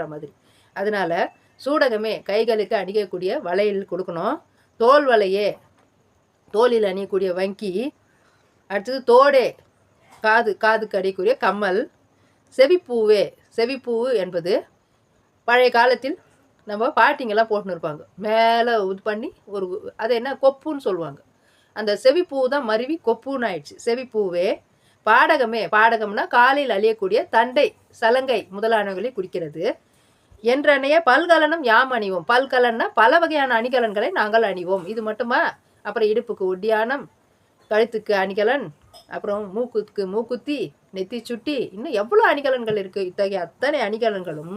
மாதிரி. அதனால சூடகமே கைகளுக்கு அணியக்கூடிய வளையல் கொடுக்கணும். தோல் வலையே தோலில் அணியக்கூடிய வங்கி. அடுத்தது தோடே காது காதுக்கு அணியக்கூடிய கம்மல். செவிப்பூவே செவிப்பூவு என்பது பழைய காலத்தில் நம்ம பாட்டிங்கெல்லாம் போட்டுன்னு இருப்பாங்க. மேலே இது பண்ணி ஒரு அது என்ன கொப்புன்னு சொல்லுவாங்க. அந்த செவிப்பூ தான் மருவி கொப்புன்னு ஆயிடுச்சு. செவிப்பூவே பாடகமே பாடகம்னா காலில் அழியக்கூடிய தண்டை சலங்கை முதலானவைகளை குறிக்கிறது. என்றனைய பல்கலனும் யாம் அணிவோம். பல்கலன்னா பல வகையான அணிகலன்களை நாங்கள் அணிவோம். இது மட்டுமா? அப்புறம் இடுப்புக்கு ஒட்டியானம் கழுத்துக்கு அணிகலன் அப்புறம் மூக்குக்கு மூக்குத்தி நெத்தி சுட்டி. இன்னும் எவ்வளோ அணிகலன்கள் இருக்குது இத்தகைய அத்தனை அணிகலன்களும்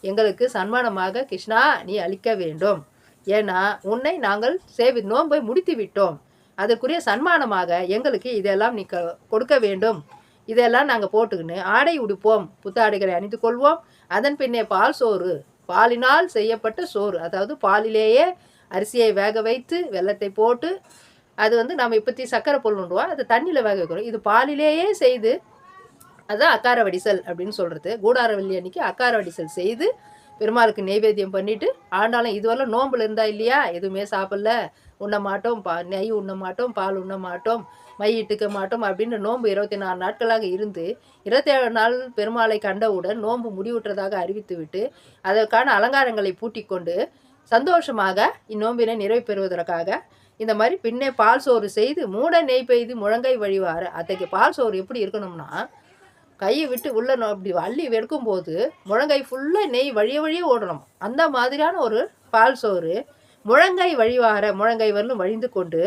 எங்களுக்கு சன்மானமாக கிருஷ்ணா நீ அளிக்க வேண்டும். ஏன்னா உன்னை நாங்கள் சேவி நோன்பை முடித்து விட்டோம் அதற்குரிய சன்மானமாக எங்களுக்கு இதெல்லாம் நீ க- கொடுக்க வேண்டும். இதெல்லாம் நாங்கள் போட்டுக்கின்னு ஆடை உடுப்போம். புத்தாடைகளை அணிந்து கொள்வோம். அதன் பின்னே பால் சோறு. பாலினால் செய்யப்பட்ட சோறு. அதாவது பாலிலேயே அரிசியை வேக வைத்து வெல்லத்தை போட்டு அது வந்து நம்ம இப்போத்தி சக்கரை பொருள்ன்றோம் அது தண்ணியில் வேக வைக்கிறோம் இது பாலிலேயே செய்து அதுதான் அக்கார வடிசல் அப்படின்னு சொல்கிறது கூடார வெள்ளி அன்னைக்கு அக்கார வடிசல் செய்து பெருமாளுக்கு நெய்வேத்தியம் பண்ணிவிட்டு ஆண்டாலும் இதுவரை நோம்பில் இருந்தா இல்லையா? எதுவுமே சாப்பிடல. உண்ண மாட்டோம் பா நெய் உண்ண மாட்டோம் பால் உண்ண மாட்டோம் மை இட்டுக்க மாட்டோம் அப்படின்னு நோன்பு இருபத்தி நாலு நாட்களாக இருந்து இருபத்தேழு நாள் பெருமாளை கண்டவுடன் நோன்பு முடிவுற்றதாக அறிவித்துவிட்டு அதற்கான அலங்காரங்களை பூட்டி கொண்டு சந்தோஷமாக இந்நோம்பினை நிறைவு பெறுவதற்காக இந்த மாதிரி பின்னே பால் சோறு செய்து மூட நெய் பெய்து முழங்கை வழிவார அத்தகைய பால் சோறு எப்படி இருக்கணும்னா கையை விட்டு உள்ளே அப்படி அள்ளி வெடுக்கும்போது முழங்கை ஃபுல்லாக நெய் வழிய வழியே ஓடணும். அந்த மாதிரியான ஒரு பால் சோறு முழங்கை வழிவார முழங்கை வரலும் வழிந்து கொண்டு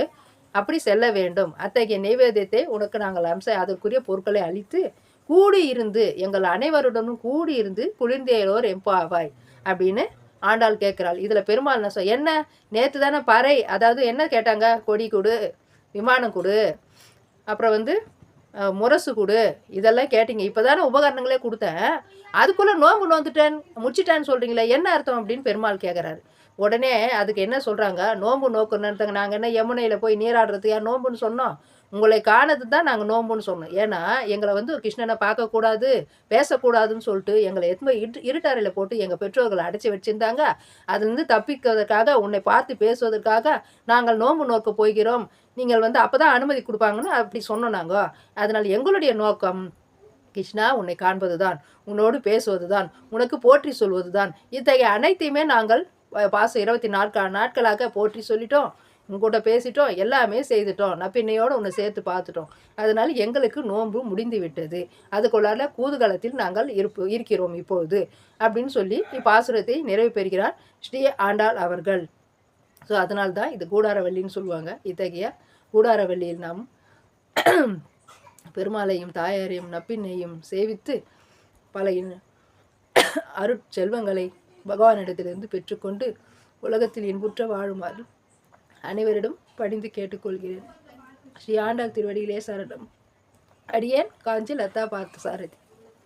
அப்படி செல்ல வேண்டும். அத்தகைய நெய்வேத்தியத்தை உனக்கு நாங்கள் அம்ச அதற்குரிய பொருட்களை அளித்து கூடி இருந்து எங்கள் அனைவருடனும் கூடி இருந்து குளிர்ந்தேலோர் எம்பாவாய் அப்படின்னு ஆண்டாள் கேட்குறாள். இதில் பெருமாள் என்ன சொல் என்ன? நேற்று தானே பறை. அதாவது என்ன கேட்டாங்க? கொடி கொடு விமானம் கொடு. அப்புறம் வந்து முரசு கொடு. இதெல்லாம் கேட்டீங்க. இப்போ தானே உபகரணங்களே கொடுத்தேன். அதுக்குள்ளே நோம்பு நோந்துட்டேன் முடிச்சிட்டேன்னு சொல்கிறீங்களே என்ன அர்த்தம் அப்படின்னு பெருமாள் கேட்குறாரு உடனே அதுக்கு என்ன சொல்கிறாங்க நோம்பு நோக்கணுன்றங்க நாங்கள் என்ன யமுனையில் போய் நீராடுறதுக்கா நோம்புன்னு சொன்னோம்? உங்களை காணது தான் நாங்கள் நோம்புன்னு சொன்னோம். ஏன்னா எங்களை வந்து கிருஷ்ணனை பார்க்கக்கூடாது பேசக்கூடாதுன்னு சொல்லிட்டு எங்களை எத்தனை இரு இருட்டறையில் போட்டு எங்கள் பெற்றோர்களை அடைச்சி வச்சுருந்தாங்க. அதுலேருந்து தப்பிக்கிறதுக்காக உன்னை பார்த்து பேசுவதற்காக நாங்கள் நோன்பு நோக்க போகிறோம் நீங்கள் வந்து அப்போ தான் அனுமதி கொடுப்பாங்கன்னு அப்படி சொன்னோம் நாங்கள் அதனால் எங்களுடைய நோக்கம் கிருஷ்ணா உன்னை காண்பது தான் உன்னோடு பேசுவது தான் உனக்கு போற்றி சொல்வது தான் இத்தகைய அனைத்தையுமே நாங்கள் பாசம் இருபத்தி நாட்கா நாட்களாக போற்றி சொல்லிட்டோம். உங்கூட பேசிட்டோம் எல்லாமே செய்துட்டோம். நப்பின்னையோடு உன்னை சேர்த்து பார்த்துட்டோம். அதனால் எங்களுக்கு நோன்பு முடிந்து விட்டது. அதுக்குள்ளால கூதுகலத்தில் நாங்கள் இருப்பு இருக்கிறோம் இப்பொழுது அப்படின்னு சொல்லி இப்பாசுரத்தை நிறைவு பெறுகிறார் ஸ்ரீ ஆண்டாள் அவர்கள். ஸோ அதனால தான் இது கூடாரவல்லின்னு சொல்லுவாங்க. இத்தகைய கூடாரவல்லியில் நாம் பெருமாளையும் தாயாரையும் நப்பின்னையும் சேவித்து பல அருட்செல்வங்களை பகவானிடத்திலிருந்து பெற்றுக்கொண்டு உலகத்தில் இன்புற்ற வாழுமாறு அனைவரிடம் பணிந்து கேட்டுக்கொள்கிறேன். ஸ்ரீ ஆண்டாள் திருவடியிலே சரணம். அடியேன் காஞ்சி லதா பார்த்த சாரதி.